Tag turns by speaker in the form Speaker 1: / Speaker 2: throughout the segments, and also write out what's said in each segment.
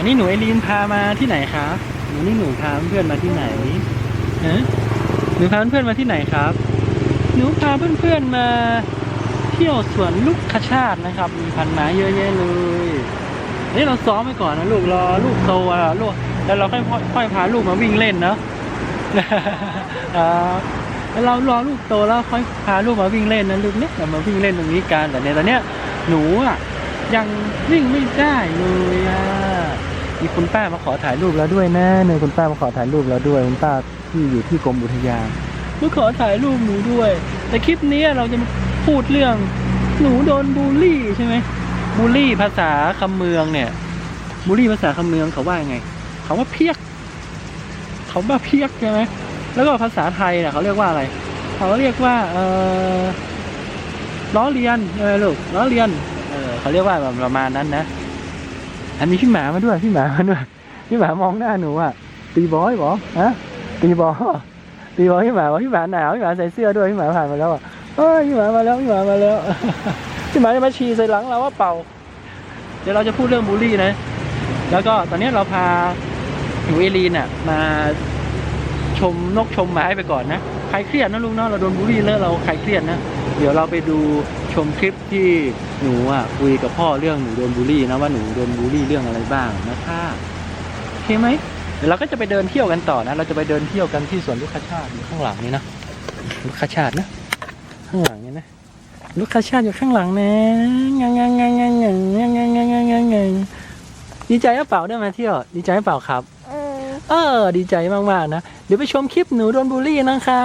Speaker 1: วันนี้หนูไอรีนพามาที่ไหนครับวันนี้หนูพาเพื่อนมาที่ไหนฮะหนูพาเพื่อนมาที่ไหนครับ หนูพาเพื่อนๆมาเที่ยวสวนลูกคชาตินะครับ มีพันไม้เยอะแยะเลยนี่เราซ้อมไปก่อนนะลูกรอลูกโตอะลูกแล้วเราค่อยค่อยพาลูกมาวิ่งเล่นเนาะแล้วเรารอลูกโตแล้วค่อยพาลูกมาวิ่งเล่นนะลูกเนี่ยมาวิ่งเล่นตรงนี้กันแต่ในตอนเนี้ยหนูอะยังวิ่งไม่ได้เลยอะ มีคุณป้ามาขอถ่ายรูปแล้วด้วยนะเนี่ยคุณป้ามาขอถ่ายรูปแล้วด้วยคุณป้าที่อยู่ที่กรมอุทยานมาขอถ่ายรูปหนูด้วย แต่คลิปนี้เราจะมาพูดเรื่องหนูโดนบูลลี่ใช่ไหมบูลลี่ภาษาคำเมืองเนี่ยบูลลี่ภาษาคำเมืองเขาว่ายังไงเขาว่าเพี้ยกเขาว่าเพี้ยกใช่ไหมแล้วก็ภาษาไทยเนี่ยเขาเรียกว่าอะไร เขาเรียกว่าเออล้อเลียนเออลูกล้อเลียนเออเขาเรียกว่าแบบประมาณนั้นนะ อันนี้พี่หมามาด้วยพี่หมามาด้วยพี่หมามองหน้าหนูอะตีบอยบอฮะตีบอตีบอพี่หมาบอกพี่หมาหนาวพี่หมาใส่เสื้อด้วยพี่หมาผ่านมาแล้วอะเอ้ยพี่หมามาแล้วพี่หมามาแล้วพี่หมาจะมาฉี่ใส่หลังเราว่าเป่า เดี๋ยวเราจะพูดเรื่องบูลลี่นะ แล้วก็ตอนนี้เราพาหนูเอลีนอะมาชมนกชมไม้ไปก่อนนะใครเครียดนะลุงเนาะเราโดนบูลลี่แล้วเราใครเครียดนะ เดี๋ยวเราไปดู ชมคลิปที่หนูอะคุยกับพ่อเรื่องหนูโดนบูลลี่นะว่าหนูโดนบูลลี่เรื่องอะไรบ้างนะคะโอเคไหมเดี๋ยวเราก็จะไปเดินเที่ยวกันต่อนะ เราจะไปเดินเที่ยวกันที่สวนลูกคชาติอยู่ข้างหลังนี่นะลูกคชาตินะ ข้างหลังนี่นะลูกคชาติอยู่ข้างหลังนะงังงังงังงังงังงังงังงังงังงังงังดีใจหรือเปล่าได้มาเที่ยว ดีใจหรือเปล่าครับเออดีใจมากๆนะ เดี๋ยวไปชมคลิปหนูโดนบูลลี่นะคะ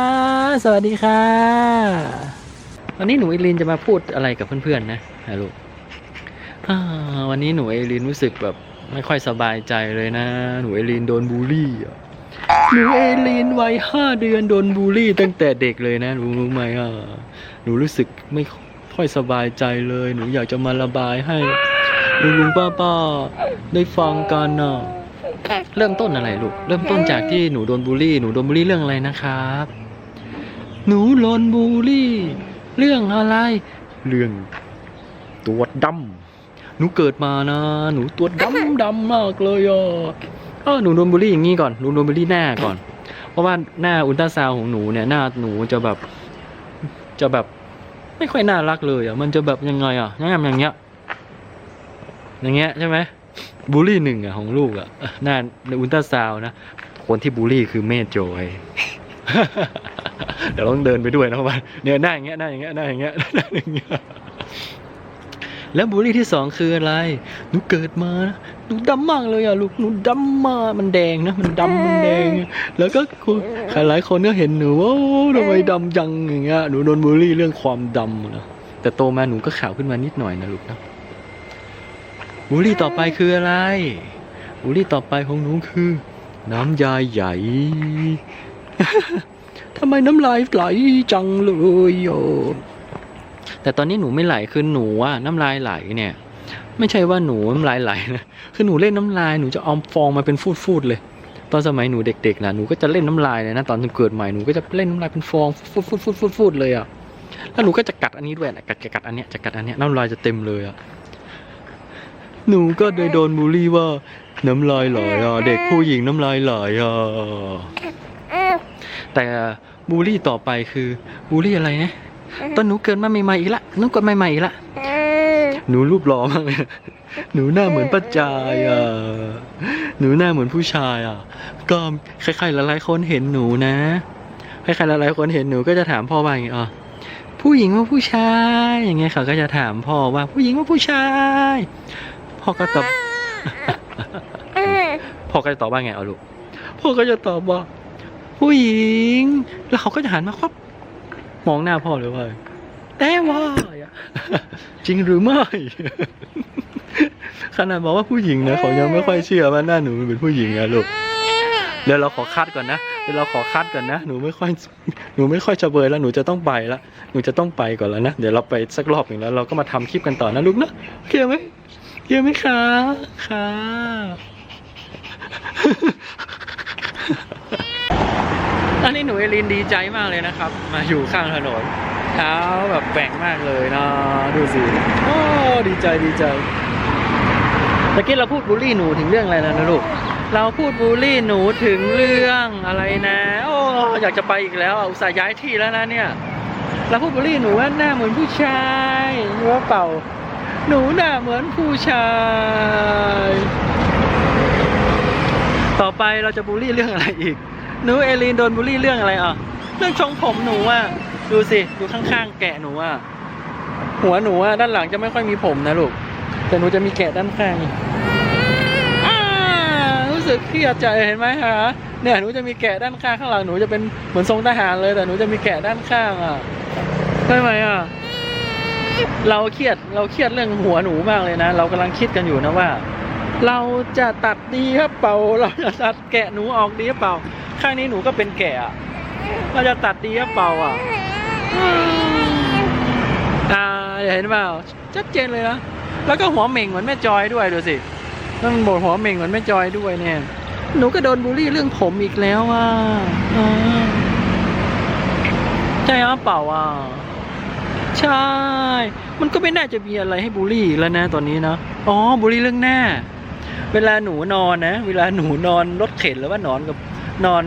Speaker 1: สวัสดีค่ะ วันนี้หนูเอลินจะมาพูดอะไรกับเพื่อนๆนะฮะลูกวันนี้หนูเอลินรู้สึกแบบไม่ค่อยสบายใจเลยนะ หนูเอลินโดนบูลลี่หนูเอลินวัยห้าเดือนโดนบูลลี่ ตั้งแต่เด็กเลยนะรู้รู้ไหมอะหนูรู้สึกไม่ค่อยสบายใจเลย หนูอยากจะมาระบายให้ลุงลุงป้าป้าๆได้ฟังกันอะเริ่มต้นอะไรลูกเริ่มต้นจากที่หนูโดนบูลลี่ หนูโดนบูลลี่เรื่องอะไรนะครับ หนูโดนบูลลี่ เรื่องอะไร เรื่องตัวดำหนูเกิดมานะ หนูตัวดำดำมากเลยอะเออหนูโดนบูลลี่อย่างนี้ก่อนหนูโดนบูลลี่หน้าก่อน เพราะว่าหน้าอุลตราซาวด์ของหนูเนี่ยหน้าหนูจะแบบ จะแบบ ไม่ค่อยน่ารักเลยอะมันจะแบบยังไงอะยังไงอย่างเงี้ยอย่างเงี้ยใช่ไหมบูลลี่หนึ่งอะของลูกอะหน้าในอุลตราซาวน์นะคนที่บูลลี่คือเมธโจย เดี๋ยวต้องเดินไปด้วยนะว่าเนี่ยหน้าอย่างเงี้ยหน้าอย่างเงี้ยหน้าอย่างเงี้ยหน้าอย่างเงี้ยแล้วบูลลี่ที่สองคืออะไร หนูเกิดมานะหนูดำมากเลยอะลูก หนูดำมากมันแดงนะ มันดำมันแดง แล้วก็คหลายคนก็เห็นหนูว่าทำไมดำจังอย่างเงี้ย หนูโดนบูลลี่เรื่องความดำนะ แต่โตมาหนูก็ขาวขึ้นมานิดหน่อยนะลูกนะ บูลลี่ต่อไปคืออะไร บูลลี่ต่อไปของหนูคือ น้ำยาใหญ่ ทำไมน้ำลายไหลจังเลยโยแต่ตอนนี้หนูไม่ไหลคือหนูอะน้ำลายไหลเนี่ย ไม่ใช่ว่าหนูน้ำลายไหลนะคือหนูเล่นน้ำลายหนูจะเอาฟองมาเป็นฟูดๆเลยตอนสมัยหนูเด็กๆนะหนูก็จะเล่นน้ำลายเลยนะตอนเกิดใหม่หนูก็จะเล่นน้ำลายเป็นฟองฟูดๆๆๆๆเลยอะแล้วหนูก็จะกัดอันนี้ด้วยนะกัดกัดอันเนี้ยจะกัดอันเนี้ยน้ำลายจะเต็มเลยอะหนูก็ได้โดนบูลลี่ว่าน้ำลายไหลอะเด็กผู้หญิงน้ำลายไหลอะ แต่บูลลี่ต่อไปคือบูลลี่อะไรนะตอนหนูเกิดมาใหม่ๆอีกละหนูเกิดใหม่ๆอีกละหนูรูปหล่อมากเลยหนูหน้าเหมือนป้าจายอะหนูหน้าเหมือนผู้ชายอะ ก็ใครๆหลายๆคนเห็นหนูนะใครๆหลายๆคนเห็นหนูก็จะถามพ่อว่าอย่างงี้อะผู้หญิงว่าผู้ชายอย่างเงี้ยเขาก็จะถามพ่อว่า ผู้หญิงว่าผู้ชาย พ่อก็ตอบพ่อก็จะตอบว่าไงเอาลูกพ่อก็จะตอบว่า ผู้หญิง แล้วเขาก็จะหันมาควับ มองหน้าพ่อเลยว่าแต่ว่าจริงหรือไม่ ขนาดบอกว่าผู้หญิงนะเขายังไม่ค่อยเชื่อว่าหน้าหนูเป็นผู้หญิงอะลูกเดี๋ยวเราขอคัดก่อนนะเดี๋ยวเราขอคัดก่อนนะหนูไม่ค่อยหนูไม่ค่อยจะเบยแล้วหนูจะต้องไปละหนูจะต้องไปก่อนแล้วนะเดี๋ยวเราไปสักรอบหนึ่งแล้ว เราก็มาทำคลิปกันต่อนะลูกนะโอเคไหมเยอะไหมคะค่ะต อนนี้หนูเอลินดีใจมากเลยนะครับ มาอยู่ข้างถนนเท้าแบบแกว่งมากเลยนะดูสิโอ้ดีใจดีใจตะกี้เราพูดบูลลี่หนูถึงเรื่องอะไรแล้วนะลูกเราพูดบูลลี่หนูถึงเรื่องอะไรนะ โอ้อยากจะไปอีกแล้วอุตส่าห์ย้ายที่แล้วนะเนี่ย เราพูดบูลลี่หนูว่าหน้าเหมือนผู้ชายว่าเปล่า หนูหน้าเหมือนผู้ชาย ต่อไปเราจะบูลลี่เรื่องอะไรอีก หนูเอลีนโดนบูลลี่เรื่องอะไรอะ เรื่องทรงผมหนูอะดูสิ ดูข้างๆ แกะหนูอะหัวหนูอะด้านหลังจะไม่ค่อยมีผมนะลูก แต่หนูจะมีแกะด้านข้างรู้สึกเครียดใจเห็นไหมฮะ เนี่ยหนูจะมีแกะด้านข้างข้างหลังหนูจะเป็นเหมือนทรงทหารเลยแต่หนูจะมีแกะด้านข้างอะใช่ไหมอะ เราเครียดเราเครียดเรื่องหัวหนูมากเลยนะ เรากำลังคิดกันอยู่นะว่า เราจะตัดดีครับเปล่า เราจะตัดแกะหนูออกดีครับเปล่า ข้างนี้หนูก็เป็นแกะอะเราจะตัดดีครับเปล่าอะอืมอ่าเห็นเปล่าชัดเจนเลยนะแล้วก็หัวเหม่งเหมือนแม่จอยด้วยดูสิต้องบอกหัวเหม่งเหมือนแม่จอยด้วยเนี่ยหนูก็โดนบูลลี่เรื่องผมอีกแล้วอะอ่าใช่หรือเปล่าอะใช่ มันก็ไม่น่าจะมีอะไรให้บูลลี่อีกแล้วนะตอนนี้เนาะอ๋อบูลลี่เรื่องหน้า เวลาหนูนอนนะ เวลาหนูนอนรถเข็นหรือว่านอนกับ นอน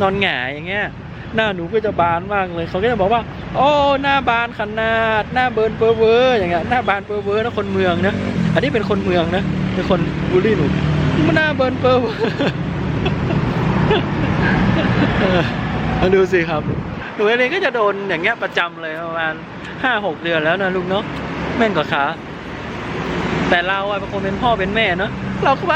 Speaker 1: นอนหงายอย่างเงี้ยหน้าหนูก็จะบานมากเลยเขาก็จะบอกว่า โอ้หน้าบานขนาด หน้าเบิร์นเปอร์เวอร์อย่างเงี้ยหน้าบานเปอร์เวอร์นะคนเมืองนะอันนี้เป็นคนเมืองนะเป็นคนบูลลี่หนูมันหน้าเบิร์นเปอร์เวอร์ออมาดูสิครับหนูเองก็จะโดนอย่างเงี้ยประจำเลยประมาณห้าหกเดือนแล้วนะลูกเนาะแม่นกว่าขาแต่เราอะเป็นคนเป็นพ่อเป็นแม่เนาะเราก็ไป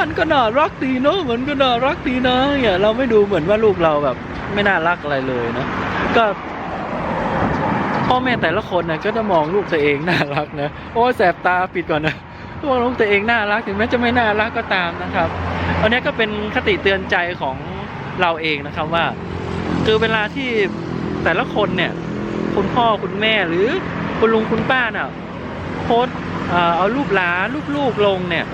Speaker 1: มันก็น่ารักดีเนาะมันก็น่ารักดีนะเนี่ยเราไม่ดูเหมือนว่าลูกเราแบบ ไม่น่ารักอะไรเลยนะก็พ่อแม่แต่ละคนนะก็จะมองลูกตัวเองน่ารักนะโอ้แสบตาปิดก่อนนะมองลูกตัวเองน่ารักถึงแม้จะไม่น่ารักก็ตามนะครับอันนี้ก็เป็นคติเตือนใจของเราเองนะครับว่า คือเวลาที่แต่ละคนเนี่ย คุณพ่อคุณแม่หรือคุณลุงคุณป้าน่ะโพสเอ่อเอารูปหลานรูปลูกลงเนี่ย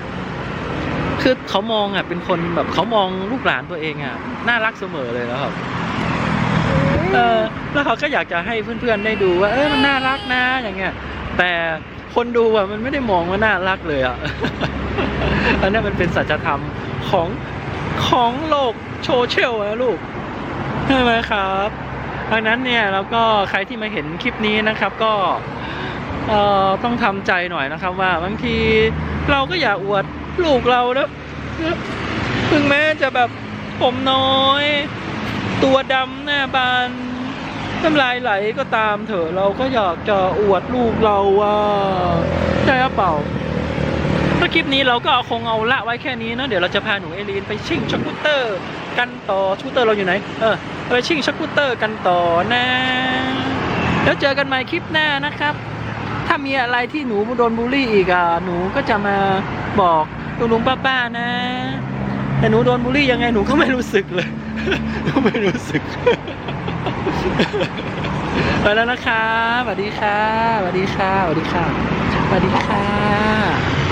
Speaker 1: คือเขามองอะเป็นคนแบบเขามองลูกหลานตัวเองอะน่ารักเสมอเลยนะครับเออแล้วเขาก็อยากจะให้เพื่อนๆได้ดูว่า เออมันน่ารักนะอย่างเงี้ย แต่คนดูอะมันไม่ได้มองว่าน่ารักเลยอะอันนี้มันเป็นสัจธรรมของของโลกโซเชียลนะลูกใช่ไหมครับดังนั้นเนี่ยแล้วก็ใครที่มาเห็นคลิปนี้นะครับก็ต้องทำใจหน่อยนะครับว่าบางทีเราก็อย่าอวด ลูกเรานะถึงแม้จะแบบผมน้อย ตัวดำหน้าบานน้ำลายไหลก็ตามเถอะเราก็อยากจะอวดลูกเราว่าใช่หรือเปล่าถ้าคลิปนี้เราก็คงเอาละไว้แค่นี้นะเดี๋ยวเราจะพาหนูเอลีนไปชิ่งสกูตเตอร์กันต่อสกูตเตอร์เราอยู่ไหนเออไปชิ่งสกูตเตอร์กันต่อนะแล้วเจอกันใหม่คลิปหน้านะครับ ถ้ามีอะไรที่หนูโดนบูลลี่อีกอะหนูก็จะมาบอก ลุงลุงป้าป้าๆนะ แต่หนูโดนบูลลี่ยังไงหนูก็ไม่รู้สึกเลยหนูไม่รู้สึกไปแล้วนะคะสวัสดีค่ะสวัสดีค่ะสวัสดีค่ะสวัสดีค่ะ